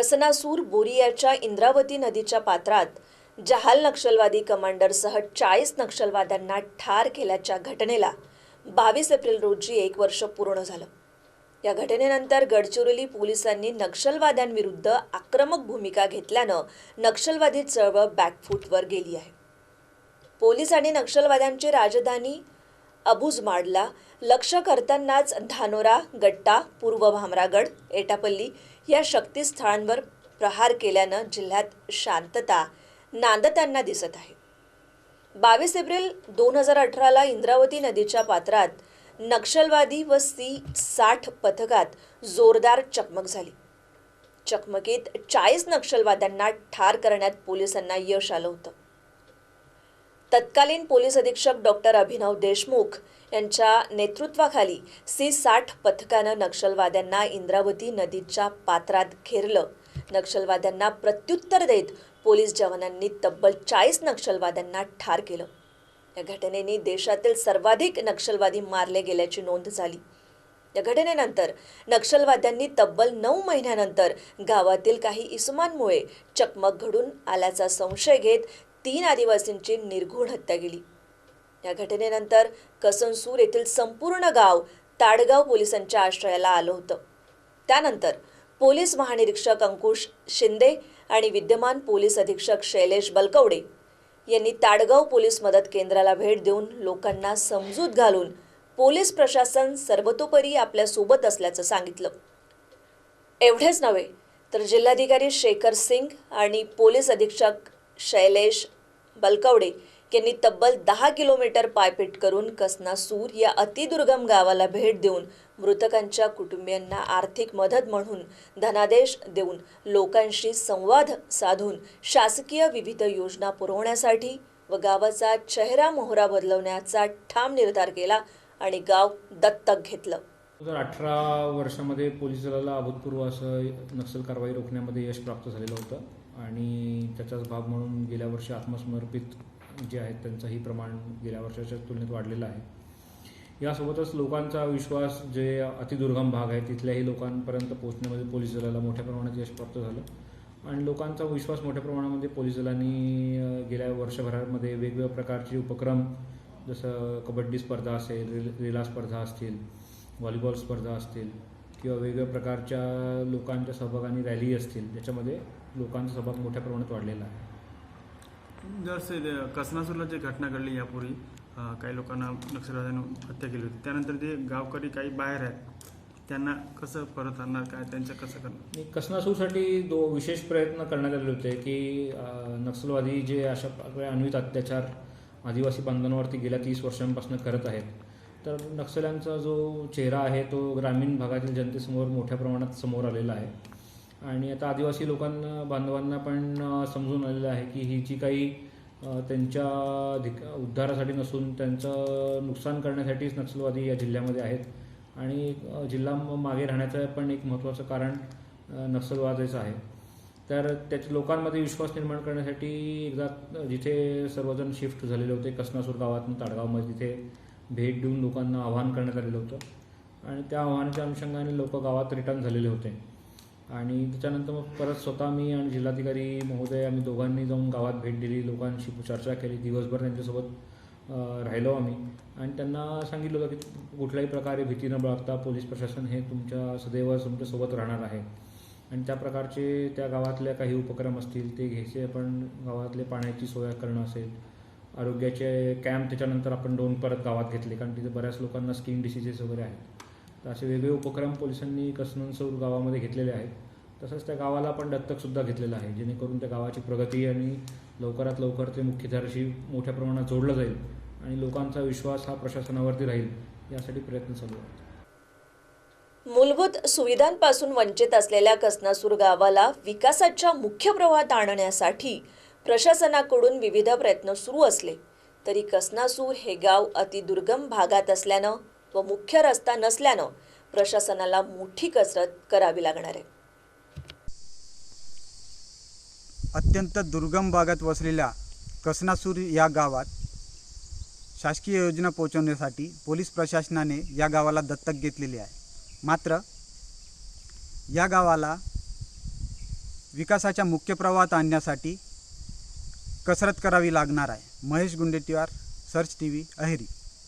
कसनासूर बोरियाच्या इंद्रावती नदीच्या पात्रात जहाल नक्षलवादी कमांडरसह चाळीस नक्षलवाद्यांना ठार केल्याच्या घटनेला बावीस एप्रिल रोजी एक वर्ष पूर्ण झालं. या घटनेनंतर गडचिरोली पोलिसांनी नक्षलवाद्यांविरुद्ध आक्रमक भूमिका घेतल्यानं नक्षलवादी चळवळ बॅकफूटवर गेली आहे. पोलिसांनी आणि नक्षलवाद्यांची राजधानी अबुजमाडला लक्ष करतानाच धानोरा गट्टा पूर्व भामरागड एटापल्ली या शक्तीस्थळांवर प्रहार केल्यानं जिल्ह्यात शांतता नांदताना दिसत आहे. बावीस एप्रिल दोन हजार अठराला इंद्रावती नदीच्या पात्रात नक्षलवादी व सी साठ पथकात जोरदार चकमक झाली. चकमकीत चाळीस नक्षलवाद्यांना ठार करण्यात पोलिसांना यश आलं होतं. तत्कालीन पोलीस अधीक्षक डॉक्टर अभिनव देशमुख यांच्या नेतृत्वाखाली सी साठ पथकानं नक्षलवाद्यांना इंद्रावती नदीच्या पात्रात घेरलं. नक्षलवाद्यांना प्रत्युत्तर देत पोलीस जवानांनी तब्बल चाळीस नक्षलवाद्यांना ठार केलं. या घटनेने देशातील सर्वाधिक नक्षलवादी मारले गेल्याची नोंद झाली. या घटनेनंतर नक्षलवाद्यांनी तब्बल नऊ महिन्यानंतर गावातील काही इसमांमुळे चकमक घडून आल्याचा संशय घेत तीन आदिवासींची निर्घुण हत्या केली. या घटनेनंतर कसनसूर येथील संपूर्ण गाव ताडगाव पोलिसांच्या आश्रयाला आलं होतं. त्यानंतर पोलीस महानिरीक्षक अंकुश शिंदे आणि विद्यमान पोलीस अधीक्षक शैलेश बलकवडे यांनी ताडगाव पोलीस मदत केंद्राला भेट देऊन लोकांना समजूत घालून पोलीस प्रशासन सर्वतोपरी आपल्यासोबत असल्याचं सांगितलं. एवढेच नव्हे तर जिल्हाधिकारी शेखर सिंग आणि पोलीस अधीक्षक शैलेश बलकवडे यांनी तब्बल दहा किलोमीटर पायपीट करून कसनासूर या अतिदुर्गम गावाला भेट देऊन मृतकांच्या कुटुंबियांना आर्थिक मदत म्हणून धनादेश देऊन लोकांशी संवाद साधून शासकीय विविध योजना पुरवण्यासाठी व गावाचा चेहरा मोहरा बदलवण्याचा ठाम निर्धार केला आणि गाव दत्तक घेतलं. दोन हजार अठरा वर्षामध्ये पोलीस दलाला अभूतपूर्व असं नक्षल कारवाई रोखण्यामध्ये यश प्राप्त झालेलं होतं. आणि त्याचाच भाग म्हणून गेल्या वर्षी आत्मसमर्पित जे आहेत त्यांचंही प्रमाण गेल्या वर्षाच्या तुलनेत वाढलेलं आहे. यासोबतच लोकांचा विश्वास जे अतिदुर्गम भाग आहे तिथल्याही लोकांपर्यंत पोहोचण्यामध्ये पोलीस दलाला मोठ्या प्रमाणात यश प्राप्त झालं. आणि लोकांचा विश्वास मोठ्या प्रमाणामध्ये पोलीस दलांनी गेल्या वर्षभरामध्ये वेगवेगळ्या प्रकारचे उपक्रम जसं कबड्डी स्पर्धा असेल रिल रिला स्पर्धा असतील व्हॉलीबॉल स्पर्धा असतील किंवा वेगवेगळ्या प्रकारच्या लोकांच्या सहभागाने रॅली असतील त्याच्यामध्ये लोकांचा सहभाग मोठ्या प्रमाणात वाढलेला आहे. जसे कसनासूरला जी घटना घडली यापूर्वी काही लोकांना नक्षलवाद्यांनी हत्या केली होती. त्यानंतर जे गावकरी काही बाहेर आहेत त्यांना कसं परत आणणार काय त्यांचं कसं करणार? कसनासूरसाठी दो विशेष प्रयत्न करण्यात आले होते की नक्षलवादी जे अशा प्रकारे अन्वित अत्याचार आदिवासी बांधवांवरती गेल्या तीस वर्षांपासून करत आहेत तर नक्षल्यांचा जो चेहरा आहे तो ग्रामीण भागातील जनतेसमोर मोठ्या प्रमाणात समोर आलेला आहे. आणि आता आदिवासी लोकांना बांधवांना पण समजून आलेलं आहे की ही जी काही त्यांच्या धिक उद्धारासाठी नसून त्यांचं नुकसान करण्यासाठीच नक्षलवादी या जिल्ह्यामध्ये आहेत. आणि जिल्हा मागे राहण्याचं पण एक महत्त्वाचं कारण अं, नक्षलवादाचं आहे. तर त्याच्या लोकांमध्ये विश्वास निर्माण करण्यासाठी एकदा जिथे सर्वजण शिफ्ट झालेले होते कसनासूर गावातून ताडगावमध्ये तिथे भेट देऊन लोकांना आवाहन करण्यात आलेलं होतं. आणि त्या आव्हानाच्या अनुषंगाने लोक गावात रिटर्न झालेले होते. आणि त्याच्यानंतर मग परत स्वतः मी आणि जिल्हाधिकारी महोदय आम्ही दोघांनी जाऊन गावात भेट दिली. लोकांशी चर्चा केली. दिवसभर त्यांच्यासोबत राहिलो आम्ही. आणि त्यांना सांगितलं होतं की कुठल्याही प्रकारे भीती न बाळगता पोलीस प्रशासन हे तुमच्या सदैव तुमच्यासोबत राहणार आहे. आणि त्या प्रकारचे त्या गावातल्या काही उपक्रम असतील ते घ्यायचे. आपण गावातले पाण्याची सोय करणं असेल आरोग्याचे कॅम्प त्याच्यानंतर आपण दोन परत गावात घेतले कारण तिथे बऱ्याच लोकांना स्किन डिसिजेस वगैरे आहेत. तर असे वेगवेगळे उपक्रम पोलिसांनी कसनसौर गावामध्ये घेतलेले आहेत. तसंच त्या गावाला आपण दत्तकसुद्धा घेतलेलं आहे जेणेकरून त्या गावाची प्रगती आणि लवकरात लवकर ते मुख्यधाराशी मोठ्या प्रमाणात जोडलं जाईल आणि लोकांचा विश्वास हा प्रशासनावरती राहील यासाठी प्रयत्न चालू आहेत. मूलभूत सुविधांपासून वंचित असलेल्या कसनासूर गावाला विकासाच्या मुख्य प्रवाहात आणण्यासाठी प्रशासनाकडून विविध प्रयत्न सुरू असले तरी कसनासूर हे गाव अतिदुर्गम भागात असल्यानं व मुख्य रस्ता नसल्यानं प्रशासनाला मोठी कसरत करावी लागणार आहे. अत्यंत दुर्गम भागात वसलेल्या कसनासूर या गावात शासकीय योजना पोहोचवण्यासाठी पोलीस प्रशासनाने या गावाला दत्तक घेतलेले आहे. मात्र या गावाला विकासाच्या मुख्य प्रवाहात आणण्यासाठी कसरत करावी लागणार आहे. Mahesh Gundetiwar search T V Aheri.